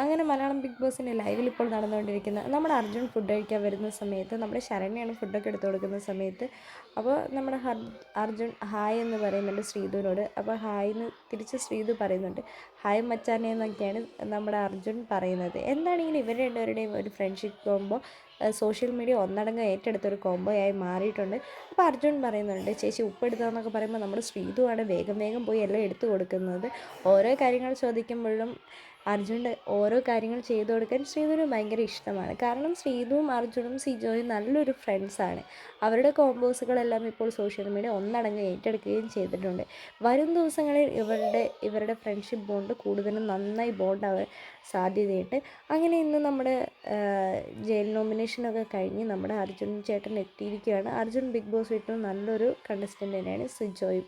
അങ്ങനെ മലയാളം ബിഗ് ബോസിന്റെ ലൈവിൽ ഇപ്പോൾ നടന്നുകൊണ്ടിരിക്കുന്ന നമ്മുടെ അർജുൻ ഫുഡ് കഴിക്കാൻ വരുന്ന സമയത്ത് നമ്മുടെ ശരണ്യാണ് ഫുഡൊക്കെ എടുത്തു കൊടുക്കുന്ന സമയത്ത് അപ്പോൾ നമ്മുടെ അർജുൻ ഹായ് എന്ന് പറയുന്നുണ്ട് ശ്രീധുവിനോട്. അപ്പോൾ ഹായ് എന്ന് തിരിച്ച് ശ്രീധു പറയുന്നുണ്ട്. ഹായ് മച്ചാനെ എന്നൊക്കെയാണ് നമ്മുടെ അർജുൻ പറയുന്നത്. എന്താണെങ്കിലും ഇവർ രണ്ടുപേരുടെയും ഒരു ഫ്രണ്ട്ഷിപ്പ് പോകുമ്പോൾ സോഷ്യൽ മീഡിയ ഒന്നടങ്കം ഏറ്റെടുത്തൊരു കോംബോയായി മാറിയിട്ടുണ്ട്. അപ്പോൾ അർജുൻ പറയുന്നുണ്ട് ചേച്ചി ഉപ്പ് എടുത്തതെന്നൊക്കെ പറയുമ്പോൾ നമ്മുടെ ശ്രീതുവാണ് വേഗം വേഗം പോയി എല്ലാം എടുത്തു കൊടുക്കുന്നത്. ഓരോ കാര്യങ്ങൾ ചോദിക്കുമ്പോഴും അർജുന്റെ ഓരോ കാര്യങ്ങൾ ചെയ്തു കൊടുക്കാൻ ശ്രീധുവിന് ഭയങ്കര ഇഷ്ടമാണ്. കാരണം ശ്രീധുവും അർജുനും സിജോയും നല്ലൊരു ഫ്രണ്ട്സാണ്. അവരുടെ കോമ്പോസുകളെല്ലാം ഇപ്പോൾ സോഷ്യൽ മീഡിയ ഒന്നടങ്ങ് ഏറ്റെടുക്കുകയും ചെയ്തിട്ടുണ്ട്. വരും ദിവസങ്ങളിൽ ഇവരുടെ ഇവരുടെ ഫ്രണ്ട്ഷിപ്പ് ബോണ്ട് കൂടുതലും നന്നായി ബോണ്ടാവാൻ സാധ്യതയുണ്ട്. അങ്ങനെ ഇന്ന് നമ്മുടെ ജയിൽ നോമിനേഷനൊക്കെ കഴിഞ്ഞ് നമ്മുടെ അർജുൻ ചേട്ടൻ എത്തിയിരിക്കുകയാണ്. അർജുൻ ബിഗ് ബോസ് വീട്ടിൽ നല്ലൊരു കണ്ടസ്റ്റന്റ് തന്നെയാണ് സിജോയും.